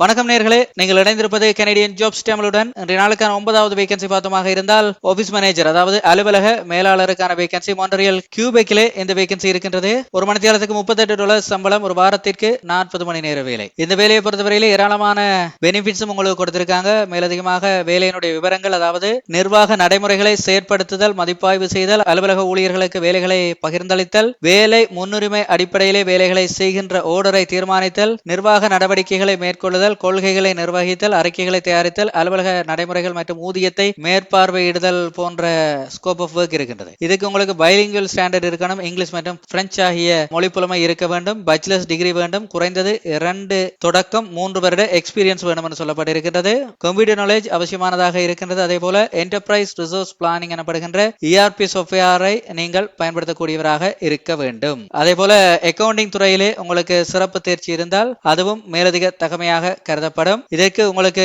வணக்கம் நேர்களே. நீங்கள் இணைந்திருப்பது கனடியன் ஜாப்ஸ் டேமலுடன் இன்றைய நாளுக்கான ஒன்பதாவது வேகன்சி பார்த்தமாக இருந்தால் ஆபீஸ் மேனேஜர் அதாவது அலுவலக மேலாளருக்கான வேகன்சி மாண்டரியல் கியூபெக்கிலே இந்த வேகன்சி இருக்கின்றது. ஒரு மணி நேரத்துக்கு முப்பத்தெட்டு டாலர் சம்பளம் ஒரு வாரத்திற்கு நாற்பது மணி நேர வேலை. இந்த வேலையை பொறுத்தவரையிலே ஏராளமான பெனிஃபிட்ஸும் உங்களுக்கு கொடுத்திருக்காங்க. மேலதிகமாக வேலையினுடைய விவரங்கள் அதாவது நிர்வாக நடைமுறைகளை செயற்படுத்துதல் மதிப்பாய்வு செய்தல் அலுவலக ஊழியர்களுக்கு வேலைகளை பகிர்ந்தளித்தல் வேலை முன்னுரிமை அடிப்படையிலே வேலைகளை செய்கின்ற ஓர்டரை தீர்மானித்தல் நிர்வாக நடவடிக்கைகளை மேற்கொள்ளுதல் கொள்கைகளை நிர்வகித்தல் அறிக்கைகளை தயாரித்தல் அலுவலக நடைமுறைகள் மற்றும் ஊதியத்தை மேற்பார்வையிடுதல் போன்ற ஸ்கோப் ஆஃப் ஒர்க் இருக்கின்றது. இதுக்கு உங்களுக்கு பைலிங்குவல் ஸ்டாண்டர்ட் இருக்கணும் இங்கிலீஷ் மற்றும் பிரெஞ்சு ஆகிய மொழி புலமை இருக்க வேண்டும் பச்சுலர்ஸ் டிகிரி வேண்டும் குறைந்தது இரண்டு தொடக்கம் மூன்று வருட எக்ஸ்பீரியன்ஸ் வேண்டும் என்று சொல்லப்பட்டிருக்கின்றது. கம்ப்யூட்டர் நாலேஜ் அவசியமானதாக இருக்கின்றது. அதே போல என்டர்பிரைஸ் ரிசோர்ஸ் பிளானிங் எனப்படுகின்ற இஆர்பி சாஃப்ட்வேரை நீங்கள் பயன்படுத்தக்கூடியவராக இருக்க வேண்டும். அதே போல அக்கவுண்டிங் துறையிலே உங்களுக்கு சிறப்பு தேர்ச்சி இருந்தால் அதுவும் மேலதிக தகமையாக கருதப்படும். இதற்கு உங்களுக்கு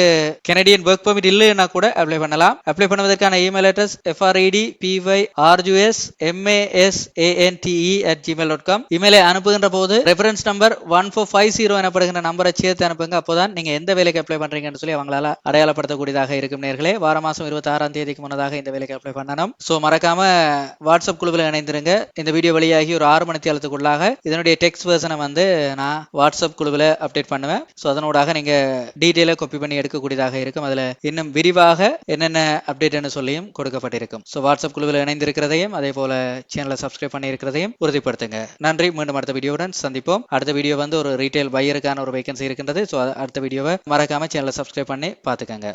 கெனடியன் ஒர்க் பர்மிட் இல்லைன்னா கூட அப்ளை பண்ணலாம். Apply பண்ணுவதற்கான email address F R E D B Y R J U S M A S A N D E at Gmail dot com இமெயிலை அனுப்புகின்ற போது reference number one four five zero எனப்படுகின்ற நம்பரை சேர்த்து அனுப்புங்க. அப்போதான் நீங்க எந்த வேலைக்கு அப்ளை பண்றீங்கன்னு சொல்லி அவங்களால அடையாளப்படுத்தக்கூடியதாக இருக்கும் நேர்களே வார மாசம் இருபத்தி ஆறாம் தேதிக்கு முன்னதாக இந்த வேலைக்கு அப்ளை பண்ணணும். ஸோ மறக்காம வாட்ஸ்அப் குழுவில் இணைந்திருங்க. இந்த வீடியோ வெளியாகி ஒரு ஆறு மணி தேலத்துக்குள்ளாக இதனுடைய டெக்ஸ்ட் வேர்ஷனை வந்து நான் வாட்ஸ்அப் குழுவில் அப்டேட் பண்ணுவேன். ஸோ அதனோடாக நீங்க டீட்டெயிலாக காப்பி பண்ணி எடுக்கக்கூடியதாக இருக்கும். அதுல இன்னும் விரிவாக என்னென்ன அப்டேட்னு சொல்லியும் கொடுக்கப்பட்டிருக்கும். ஸோ வாட்ஸ்அப் குழுவில் இணைந்திருக்கிறதையும் அதே போல சேனலை சப்ஸ்கிரைப் பண்ணி இருக்கிறதையும் உறுதிப்படுத்துங்க. நன்றி. மீண்டும் அடுத்த வீடியோவுடன் சந்திப்போம். அடுத்த வீடியோ வந்து ஒரு ரீட்டைல் பையருக்கான ஒரு வேகன்சி இருக்கின்றது. ஸோ அடுத்த வீடியோவை மறக்காம சேனலை சப்ஸ்கிரைப் பண்ணி பார்த்துக்கங்க.